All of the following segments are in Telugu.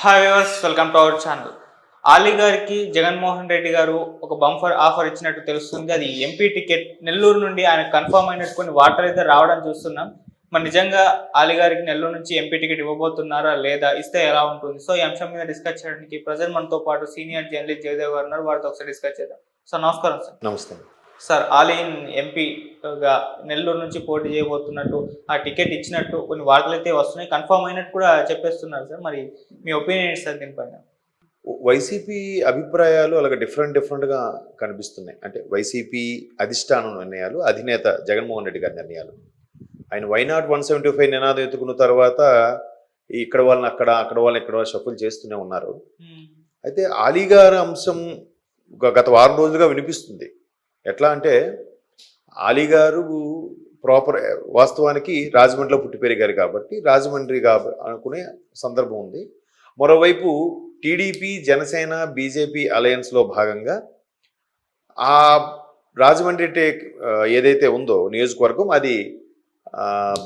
Hi viewers welcome to our channel Ali గారికి జగన్మోహన్ రెడ్డి గారు ఒక బంఫర్ ఆఫర్ ఇచ్చినట్టు తెలుస్తుంది. అది ఎంపీ టికెట్ నెల్లూరు నుండి ఆయన కన్ఫర్మ్ అయినట్టు కొన్ని వార్తలు అయితే రావడం చూస్తున్నాం. మరి నిజంగా ఆలీ గారికి నెల్లూరు నుంచి ఎంపీ టికెట్ ఇవ్వబోతున్నారా లేదా ఇస్తే ఎలా ఉంటుంది? సో ఈ అంశం మీద డిస్కస్ చేయడానికి ప్రజెంట్ మనతో పాటు సీనియర్ జర్నలిస్ట్ జయదేవ్ గారు ఉన్నారు. వారితో ఒకసారి డిస్కస్ చేద్దాం. సార్ నమస్కారం సార్. నమస్తే. సార్ ఆలీన్ ఎంపీగా నెల్లూరు నుంచి పోటీ చేయబోతున్నట్టు ఆ టికెట్ ఇచ్చినట్టు కొన్ని వార్తలు అయితే వస్తున్నాయి. కన్ఫర్మ్ అయినట్టు కూడా చెప్పేస్తున్నారు సార్. మరి మీ ఒపీనియన్ ఏంటి సార్ దీనిపైన? వైసీపీ అభిప్రాయాలు అలాగే డిఫరెంట్ డిఫరెంట్గా కనిపిస్తున్నాయి. అంటే వైసీపీ అధిష్టానం నిర్ణయాలు అధినేత జగన్మోహన్ రెడ్డి గారి నిర్ణయాలు. ఆయన వైనాట్ వన్ సెవెంటీ ఫైవ్ నినాదం ఎత్తుకున్న తర్వాత ఇక్కడ వాళ్ళని అక్కడ అక్కడ వాళ్ళని ఇక్కడ షఫుల్ చేస్తూనే ఉన్నారు. అయితే ఆలీ గారి అంశం గత వారం రోజులుగా వినిపిస్తుంది. ఎట్లా అంటే అలీగారు ప్రాపర్ వాస్తవానికి రాజమండ్రిలో పుట్టి పెరిగారు కాబట్టి రాజమండ్రి కాబ అనుకునే సందర్భం ఉంది. మరోవైపు టీడీపీ జనసేన బీజేపీ అలయన్స్లో భాగంగా ఆ రాజమండ్రి టేక్ ఏదైతే ఉందో నియోజకవర్గం అది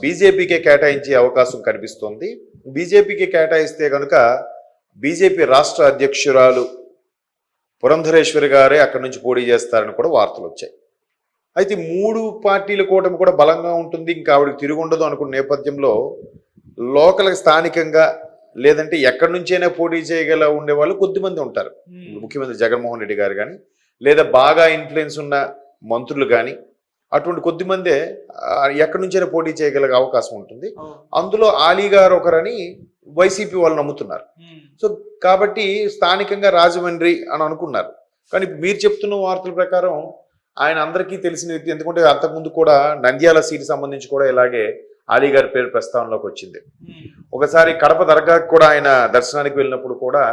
బీజేపీకే కేటాయించే అవకాశం కనిపిస్తోంది. బీజేపీకి కేటాయిస్తే కనుక బీజేపీ రాష్ట్ర అధ్యక్షురాలు పురంధరేశ్వరి గారే అక్కడి నుంచి పోటీ చేస్తారని కూడా వార్తలు వచ్చాయి. అయితే మూడు పార్టీల కూటమి కూడా బలంగా ఉంటుంది ఇంకా ఆవిడకి తిరుగుండదు అనుకున్న నేపథ్యంలో లోకల్ స్థానికంగా లేదంటే ఎక్కడి నుంచైనా పోటీ చేయగల ఉండే వాళ్ళు కొద్దిమంది ఉంటారు. ముఖ్యమంత్రి జగన్మోహన్ రెడ్డి గారు కానీ లేదా బాగా ఇన్ఫ్లుయెన్స్ ఉన్న మంత్రులు కానీ అటువంటి కొద్దిమందే ఆ, ఎక్కడి నుంచైనా పోటీ చేయగల అవకాశం ఉంటుంది. అందులో ఆలీ గారు ఒకరని వైసీపీ వాళ్ళు నమ్ముతున్నారు. సో కాబట్టి స్థానికంగా రాజమండ్రి అని అనుకున్నారు. కానీ మీరు చెప్తున్న వార్తల ప్రకారం ఆయన అందరికీ తెలిసిన వ్యక్తి ఎందుకంటే అంతకుముందు కూడా నంద్యాల సీట్ సంబంధించి కూడా ఇలాగే ఆలీ గారి పేరు ప్రస్తావనలోకి వచ్చింది. ఒకసారి కడప దర్గాకి కూడా ఆయన దర్శనానికి వెళ్ళినప్పుడు కూడా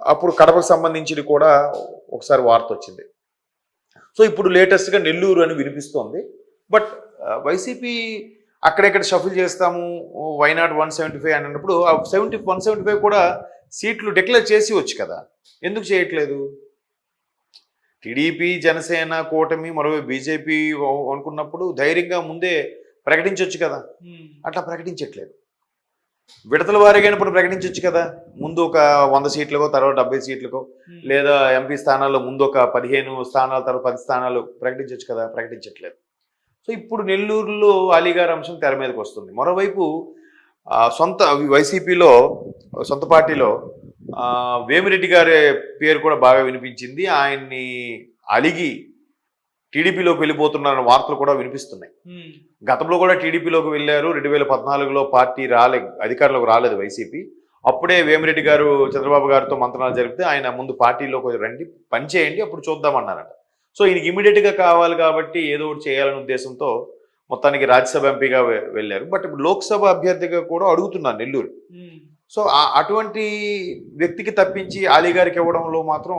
అప్పుడు కడపకు సంబంధించి కూడా ఒకసారి వార్త వచ్చింది. సో ఇప్పుడు లేటెస్ట్గా నెల్లూరు అని వినిపిస్తోంది. బట్ వైసీపీ అక్కడెక్కడ షఫుల్ చేస్తాము? Why not one seventy five అని అన్నప్పుడు ఆ సెవెంటీ వన్ సెవెంటీ ఫైవ్ కూడా సీట్లు డిక్లేర్ చేసి వచ్చు కదా. ఎందుకు చేయట్లేదు? టీడీపీ జనసేన కూటమి మరో బీజేపీ అనుకున్నప్పుడు ధైర్యంగా ముందే ప్రకటించవచ్చు కదా. అట్లా ప్రకటించట్లేదు. విడతల వారీగా ఇప్పుడు ప్రకటించవచ్చు కదా. ముందు ఒక వంద సీట్లకో తర్వాత డెబ్బై సీట్లకో లేదా ఎంపీ స్థానాల్లో ముందు ఒక పదిహేను స్థానాల తర్వాత పది స్థానాలు ప్రకటించవచ్చు కదా ప్రకటించట్లేదు. సో ఇప్పుడు నెల్లూరులో అలీగారి అంశం తెర మీదకి వస్తుంది. మరోవైపు సొంత వైసీపీలో సొంత పార్టీలో వేమిరెడ్డి గారి పేరు కూడా బాగా వినిపించింది. ఆయన్ని అలిగి టీడీపీలోకి వెళ్ళిపోతున్నారన్న వార్తలు కూడా వినిపిస్తున్నాయి. గతంలో కూడా టీడీపీలోకి వెళ్ళారు. రెండు వేల పద్నాలుగులో పార్టీ రాలే అధికారంలోకి రాలేదు వైసీపీ. అప్పుడే వేమిరెడ్డి గారు చంద్రబాబు గారితో మంత్రాలు జరిపితే ఆయన ముందు పార్టీలోకి రండి పని చేయండి అప్పుడు చూద్దామన్నారట. సో ఈయనకి ఇమీడియట్గా కావాలి కాబట్టి ఏదో ఒకటి చేయాలనే ఉద్దేశంతో మొత్తానికి రాజ్యసభ ఎంపీగా వెళ్ళారు. బట్ ఇప్పుడు లోక్సభ అభ్యర్థిగా కూడా అడుగుతున్నారు నెల్లూరు. సో అటువంటి వ్యక్తికి తప్పించి ఆలీ గారికి ఇవ్వడంలో మాత్రం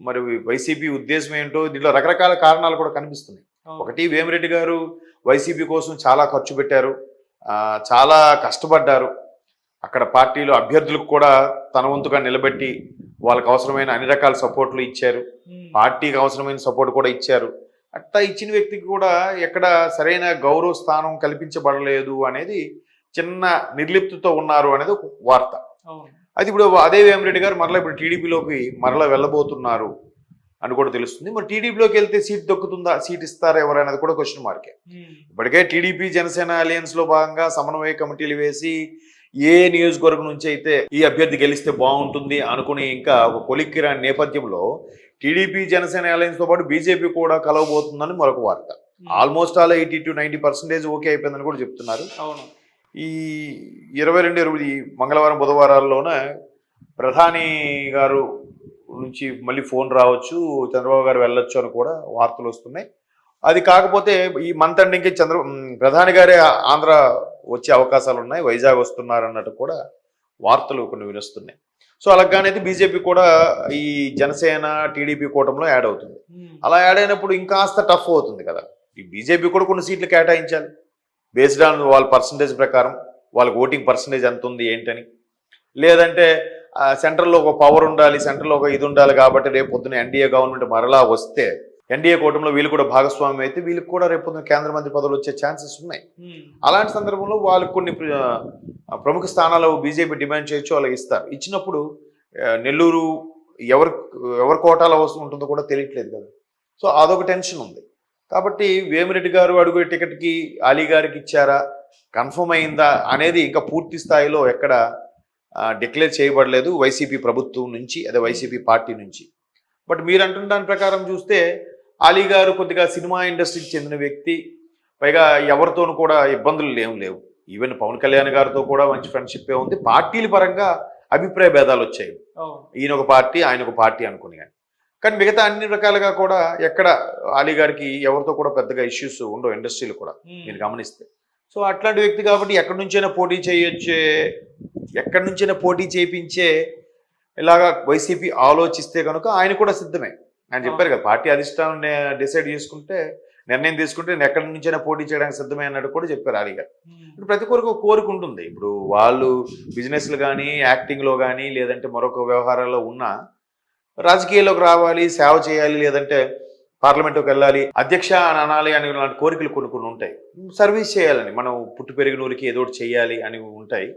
మరి వైసీపీ ఉద్దేశం ఏంటో దీంట్లో రకరకాల కారణాలు కూడా కనిపిస్తున్నాయి. ఒకటి వేమిరెడ్డి గారు వైసీపీ కోసం చాలా ఖర్చు పెట్టారు. ఆ, చాలా కష్టపడ్డారు. అక్కడ పార్టీలో అభ్యర్థులకు కూడా తన వంతుగా నిలబెట్టి వాళ్ళకి అవసరమైన అన్ని రకాల సపోర్ట్లు ఇచ్చారు. పార్టీకి అవసరమైన సపోర్ట్ కూడా ఇచ్చారు. అట్లా ఇచ్చిన వ్యక్తికి కూడా ఎక్కడ సరైన గౌరవ స్థానం కల్పించబడలేదు అనేది చిన్న నిర్లిప్తితో ఉన్నారు అనేది ఒక వార్త. అది ఇప్పుడు అదే వేమిరెడ్డి గారు మరలా ఇప్పుడు టీడీపీలోకి మరలా వెళ్ళబోతున్నారు అని కూడా తెలుస్తుంది. మరి టీడీపీలోకి వెళ్తే సీట్ దొక్కుతుందా? సీట్ ఇస్తారా ఎవరనేది కూడా క్వశ్చన్ మార్కే ఇప్పటికే టీడీపీ జనసేన అలయన్స్లో భాగంగా సమన్వయ కమిటీలు వేసి ఏ నియోజకవర్గం నుంచి అయితే ఈ అభ్యర్థి గెలిస్తే బాగుంటుంది అనుకుని ఇంకా ఒక కొలిక్కి రాని నేపథ్యంలో టీడీపీ జనసేన అలయన్స్తో పాటు బీజేపీ కూడా కలవబోతుందని మరొక వార్త. Almost all eighty to ninety percentage okay అయిపోయిందని కూడా చెప్తున్నారు. అవును. ఈ ఇరవై రెండు ఇరవై మంగళవారం బుధవారాల్లోన ప్రధాని గారు నుంచి మళ్ళీ ఫోన్ రావచ్చు చంద్రబాబు గారు వెళ్ళొచ్చు అని కూడా వార్తలు వస్తున్నాయి. అది కాకపోతే ఈ మంత్ ఎండింగ్కి చంద్ర ప్రధాని గారే ఆంధ్ర వచ్చే అవకాశాలు ఉన్నాయి వైజాగ్ వస్తున్నారు అన్నట్టు కూడా వార్తలు కొన్ని వినిస్తున్నాయి సో అలాగనేది బీజేపీ కూడా ఈ జనసేన టీడీపీ కూటమిలో యాడ్ అవుతుంది. అలా యాడ్ అయినప్పుడు ఇంకాస్త టఫ్ అవుతుంది కదా. ఈ బీజేపీ కూడా కొన్ని సీట్లు కేటాయించాలి. బేస్డ్ ఆన్ వాళ్ళ పర్సంటేజ్ ప్రకారం వాళ్ళకి ఓటింగ్ పర్సంటేజ్ ఎంత ఉంది ఏంటని. లేదంటే సెంట్రల్లో ఒక పవర్ ఉండాలి సెంట్రల్లో ఒక ఇది ఉండాలి కాబట్టి రేపు పొద్దున ఎన్డీఏ గవర్నమెంట్ మరలా వస్తే ఎన్డీఏ కూటమిలో వీళ్ళు కూడా భాగస్వామ్యం అయితే వీళ్ళకి కూడా రేపు పొద్దున్న కేంద్ర మంత్రి పదవులు వచ్చే ఛాన్సెస్ ఉన్నాయి. అలాంటి సందర్భంలో వాళ్ళకి కొన్ని ప్రముఖ స్థానాలు బీజేపీ డిమాండ్ చేయొచ్చు వాళ్ళకి ఇస్తారు. ఇచ్చినప్పుడు నెల్లూరు ఎవరి ఎవరి కోటాలో అవసరం ఉంటుందో కూడా తెలియట్లేదు కదా. సో అదొక టెన్షన్ ఉంది. కాబట్టి వేమిరెడ్డి గారు అడుగు టికెట్కి అలీ గారికి ఇచ్చారా? కన్ఫర్మ్ అయిందా అనేది ఇంకా పూర్తి స్థాయిలో ఎక్కడ డిక్లేర్ చేయబడలేదు వైసీపీ ప్రభుత్వం నుంచి అదే వైసీపీ పార్టీ నుంచి. బట్ మీరు అంటున్న దాని ప్రకారం చూస్తే అలీ గారు కొద్దిగా సినిమా ఇండస్ట్రీకి చెందిన వ్యక్తి. పైగా ఎవరితోనూ కూడా ఇబ్బందులు ఏం లేవు. ఈవెన్ పవన్ కళ్యాణ్ గారితో కూడా మంచి ఫ్రెండ్షిప్ ఉంది. పార్టీల పరంగా అభిప్రాయ భేదాలు వచ్చాయి. ఈయన ఒక పార్టీ ఆయన ఒక పార్టీ అనుకుని కానీ కానీ మిగతా అన్ని రకాలుగా కూడా ఎక్కడ అలీ గారికి ఎవరితో కూడా పెద్దగా ఇష్యూస్ ఉండవు ఇండస్ట్రీలు కూడా మీరు గమనిస్తే. సో అట్లాంటి వ్యక్తి కాబట్టి ఎక్కడి నుంచైనా పోటీ చేయొచ్చే ఎక్కడి నుంచైనా పోటీ చేయించే ఇలాగా వైసీపీ ఆలోచిస్తే కనుక ఆయన కూడా సిద్ధమే. ఆయన చెప్పారు కదా పార్టీ అధిష్టానం డిసైడ్ చేసుకుంటే నిర్ణయం తీసుకుంటే నేను ఎక్కడి నుంచైనా పోటీ చేయడానికి సిద్ధమే అన్నట్టు కూడా చెప్పారు అలీ గారు. ఇప్పుడు ప్రతి ఒక్కరికి ఒక కోరిక ఉంటుంది. ఇప్పుడు వాళ్ళు బిజినెస్లు కానీ యాక్టింగ్లో కానీ లేదంటే మరొక వ్యవహారాల్లో ఉన్నా రాజకీయాల్లోకి రావాలి సేవ చేయాలి లేదంటే పార్లమెంట్కి వెళ్ళాలి. అధ్యక్ష అని అనాలి అని లాంటి కోరికలు కొన్ని కొన్ని ఉంటాయి. సర్వీస్ చేయాలని మనం పుట్టి పెరిగిన ఊరికి ఏదో ఒకటి చేయాలి అని ఉంటాయి.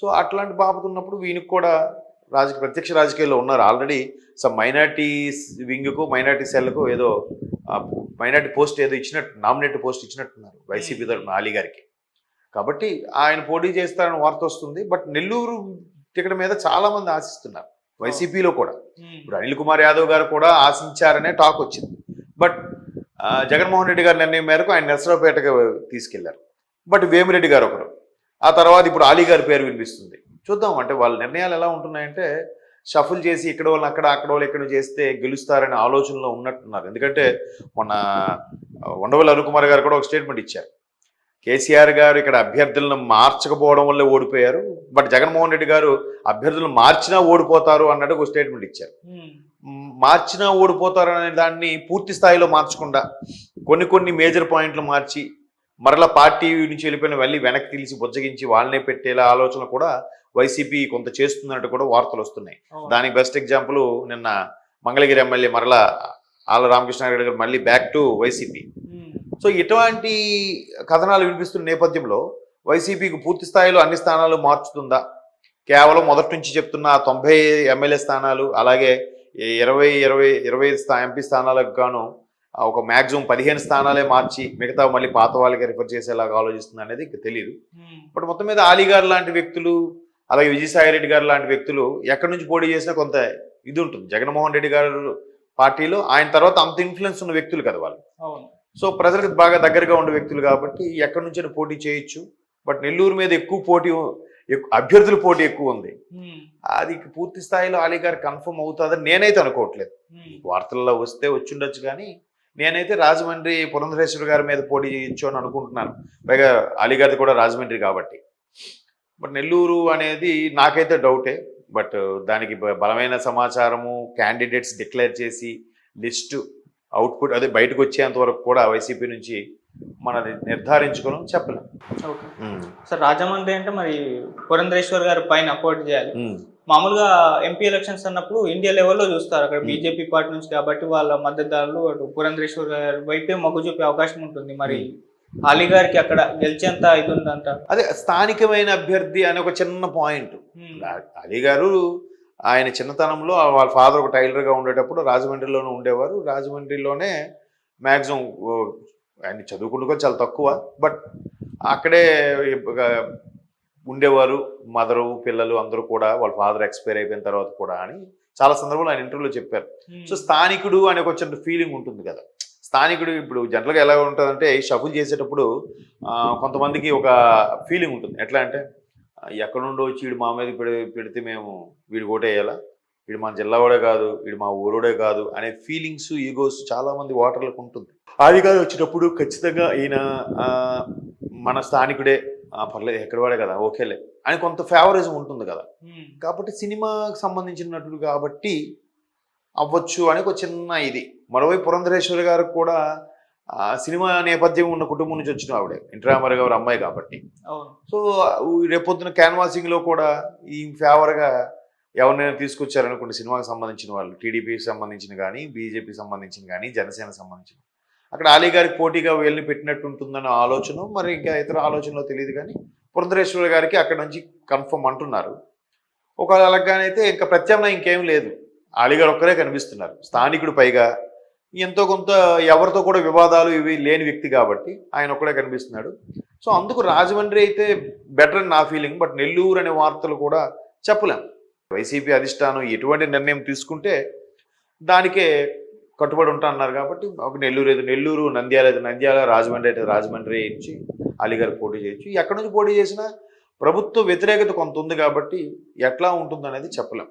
సో అట్లాంటి బాబు ఉన్నప్పుడు వీనికి కూడా రాజకీయ ప్రత్యక్ష రాజకీయాల్లో ఉన్నారు. ఆల్రెడీ సమ్ మైనార్టీ వింగ్కు మైనార్టీ సెల్కు ఏదో మైనార్టీ పోస్ట్ ఏదో ఇచ్చినట్టు నామినేట్ పోస్ట్ ఇచ్చినట్టున్నారు వైసీపీ తరఫున అలీ గారికి. కాబట్టి ఆయన పోటీ చేస్తారని వార్త వస్తుంది. బట్ నెల్లూరు టికెట్ మీద చాలా మంది ఆశిస్తున్నారు. వైసీపీలో కూడా. ఇప్పుడు అనిల్ కుమార్ యాదవ్ గారు కూడా ఆశించారనే టాక్ వచ్చింది. బట్ జగన్మోహన్ రెడ్డి గారి నిర్ణయం మేరకు ఆయన నరసరావుపేటకు తీసుకెళ్ళారు. బట్ వేమిరెడ్డి గారు ఒకరు. ఆ తర్వాత ఇప్పుడు అలీ గారి పేరు వినిపిస్తుంది. చూద్దాం అంటే వాళ్ళ నిర్ణయాలు ఎలా ఉంటున్నాయంటే షఫుల్ చేసి ఇక్కడ వాళ్ళు అక్కడ అక్కడ వాళ్ళు ఇక్కడ చేస్తే గెలుస్తారనే ఆలోచనలో ఉన్నట్టున్నారు. ఎందుకంటే మొన్న ఉండవల్లి అరుణ్ గారు కూడా ఒక స్టేట్మెంట్ ఇచ్చారు. కేసీఆర్ గారు ఇక్కడ అభ్యర్థులను మార్చకపోవడం వల్లే ఓడిపోయారు. బట్ జగన్మోహన్ రెడ్డి గారు అభ్యర్థులను మార్చినా ఓడిపోతారు అన్నట్టు ఒక స్టేట్మెంట్ ఇచ్చారు. మార్చినా ఓడిపోతారు అనే దాన్ని పూర్తి స్థాయిలో మార్చకుండా కొన్ని కొన్ని మేజర్ పాయింట్లు మార్చి మరలా పార్టీ నుంచి వెళ్ళిపోయిన వెళ్ళి వెనక్కి తీసి బుజ్జగించి వాళ్ళనే పెట్టేలా ఆలోచన కూడా వైసీపీ కొంత చేస్తున్నట్టు కూడా వార్తలు వస్తున్నాయి. దానికి బెస్ట్ ఎగ్జాంపుల్ నిన్న మంగళగిరి ఎమ్మెల్యే మరలా ఆళ్ళ రామకృష్ణారెడ్డి గారు మళ్ళీ బ్యాక్ టు వైసీపీ సో ఇటువంటి కథనాలు వినిపిస్తున్న నేపథ్యంలో వైసీపీకి పూర్తి స్థాయిలో అన్ని స్థానాలు మార్చుతుందా? కేవలం మొదటి నుంచి చెప్తున్న తొంభై ఎమ్మెల్యే స్థానాలు అలాగే ఇరవై ఇరవై ఇరవై స్థా ఎంపీ స్థానాలకు గాను ఒక మ్యాక్సిమం పదిహేను స్థానాలే మార్చి మిగతా మళ్ళీ పాత వాళ్ళకి రిఫర్ చేసేలాగా ఆలోచిస్తుంది అనేది ఇంకా తెలియదు బట్ మొత్తం మీద ఆలీ గారు లాంటి వ్యక్తులు అలాగే విజయసాయి రెడ్డి గారు లాంటి వ్యక్తులు ఎక్కడి నుంచి పోటీ చేసినా కొంత ఇది ఉంటుంది. జగన్మోహన్ రెడ్డి గారు పార్టీలో ఆయన తర్వాత అంత ఇన్ఫ్లుయెన్స్ ఉన్న వ్యక్తులు కదా వాళ్ళు. సో ప్రజలకు బాగా దగ్గరగా ఉండే వ్యక్తులు కాబట్టి ఎక్కడి నుంచైనా పోటీ చేయొచ్చు. బట్ నెల్లూరు మీద ఎక్కువ పోటీ అభ్యర్థుల పోటీ ఎక్కువ ఉంది. అది పూర్తి స్థాయిలో అలీ గారు కన్ఫర్మ్ అవుతుందని నేనైతే అనుకోవట్లేదు. వార్తల్లో వస్తే వచ్చిండొచ్చు కానీ నేనైతే రాజమండ్రి పురంధరేశ్వర గారి మీద పోటీ చేయొచ్చు అని అనుకుంటున్నాను. పైగా అలీ గారిది కూడా రాజమండ్రి కాబట్టి. బట్ నెల్లూరు అనేది నాకైతే డౌటే. బట్ దానికి బలమైన సమాచారము క్యాండిడేట్స్ డిక్లేర్ చేసి లిస్టు అవుట్పుట్ అదే బయటకు వచ్చేంత వరకు కూడా వైసీపీ నుంచి మనది నిర్ధారించుకోవడం చెప్పలేం. ఓకే. సార్ రాజమండ్రి అంటే మరి పురంధరేశ్వర్ గారి పైన పోటీ చేయాలి. మామూలుగా ఎంపీ ఎలక్షన్స్ అన్నప్పుడు ఇండియా లెవెల్లో చూస్తారు అక్కడ. బీజేపీ పార్టీ నుంచి కాబట్టి వాళ్ళ మద్దతుదారులు అటు పురంధరేశ్వర్ గారి వైపే మొగ్గు చూపే అవకాశం ఉంటుంది. మరి అలీ గారికి అక్కడ గెలిచేంత ఇది ఉందంట అదే స్థానికమైన అభ్యర్థి అనే ఒక చిన్న పాయింట్. అలీ గారు ఆయన చిన్నతనంలో వాళ్ళ ఫాదర్ ఒక టైలర్గా ఉండేటప్పుడు రాజమండ్రిలోనే ఉండేవారు. రాజమండ్రిలోనే మ్యాక్సిమం ఆయన చదువుకుంటూ కూడా చాలా తక్కువ. బట్ అక్కడే ఉండేవారు మదరు పిల్లలు అందరూ కూడా వాళ్ళ ఫాదర్ ఎక్స్పైర్ అయిపోయిన తర్వాత కూడా అని చాలా సందర్భంలో ఆయన ఇంటర్వ్యూలో చెప్పారు. సో స్థానికుడు అనే ఒక చిన్న ఫీలింగ్ ఉంటుంది కదా. స్థానికుడు ఇప్పుడు జనరల్గా ఎలా ఉంటుందంటే షఫుల్ చేసేటప్పుడు కొంతమందికి ఒక ఫీలింగ్ ఉంటుంది. ఎట్లా అంటే ఆ, ఎక్కడ నుండో వచ్చి వీడు మా మీద పెడి పెడితే మేము వీడు ఓటేయాలా వీడు మన జిల్లావాడే కాదు వీడు మా ఊరోడే కాదు అనే ఫీలింగ్స్ ఈగోస్ చాలా మంది ఓటర్లకు ఉంటుంది. అది కాదు వచ్చినప్పుడు ఖచ్చితంగా ఈయన మన స్థానికుడే. ఆ, పర్లేదు ఎక్కడ వాడే కదా ఓకేలే అని కొంత ఫేవరిజం ఉంటుంది కదా. కాబట్టి సినిమాకి సంబంధించిన నటుడు కాబట్టి అవ్వచ్చు అని ఒక చిన్న ఇది. మరోవైపు పురంధరేశ్వరి గారు కూడా సినిమా నేపథ్యం ఉన్న కుటుంబం నుంచి వచ్చిన ఆవిడే. ఎన్టీ రామారావు గారు అమ్మాయి కాబట్టి. సో రేపొద్దున క్యాన్వాసింగ్లో కూడా ఈ ఫేవర్గా ఎవరినైనా తీసుకొచ్చారనుకోండి సినిమాకి సంబంధించిన వాళ్ళు. టీడీపీకి సంబంధించిన కానీ బీజేపీకి సంబంధించిన కానీ జనసేన సంబంధించిన అక్కడ అలీ గారికి పోటీగా వీళ్ళని పెట్టినట్టు ఉంటుందన్న ఆలోచన మరి ఇంకా ఇతర ఆలోచనలో తెలియదు కానీ పురంధరేశ్వర గారికి అక్కడ నుంచి కన్ఫర్మ్ అంటున్నారు. ఒక అలాగానైతే ఇంకా ప్రత్యామ్నాయం ఇంకేం లేదు. అలీ గారు ఒక్కరే కనిపిస్తున్నారు. స్థానికుడు పైగా ఎంతో కొంత ఎవరితో కూడా వివాదాలు ఇవి లేని వ్యక్తి కాబట్టి ఆయన ఒక్కడే కనిపిస్తున్నాడు. సో అందుకు రాజమండ్రి అయితే బెటర్ అని నా ఫీలింగ్ బట్ నెల్లూరు అనే వార్తలు కూడా చెప్పలేం. వైసీపీ అధిష్టానం ఎటువంటి నిర్ణయం తీసుకుంటే దానికే కట్టుబడి ఉంటా అన్నారు కాబట్టి ఒక నెల్లూరు అయితే నెల్లూరు నంద్యాల అయితే నంద్యాల రాజమండ్రి అయితే రాజమండ్రి వేయించి అలీగారు పోటీ చేయొచ్చు. ఎక్కడి నుంచి పోటీ చేసినా ప్రభుత్వ వ్యతిరేకత కొంత ఉంది కాబట్టి ఎట్లా ఉంటుంది అనేది చెప్పలేం.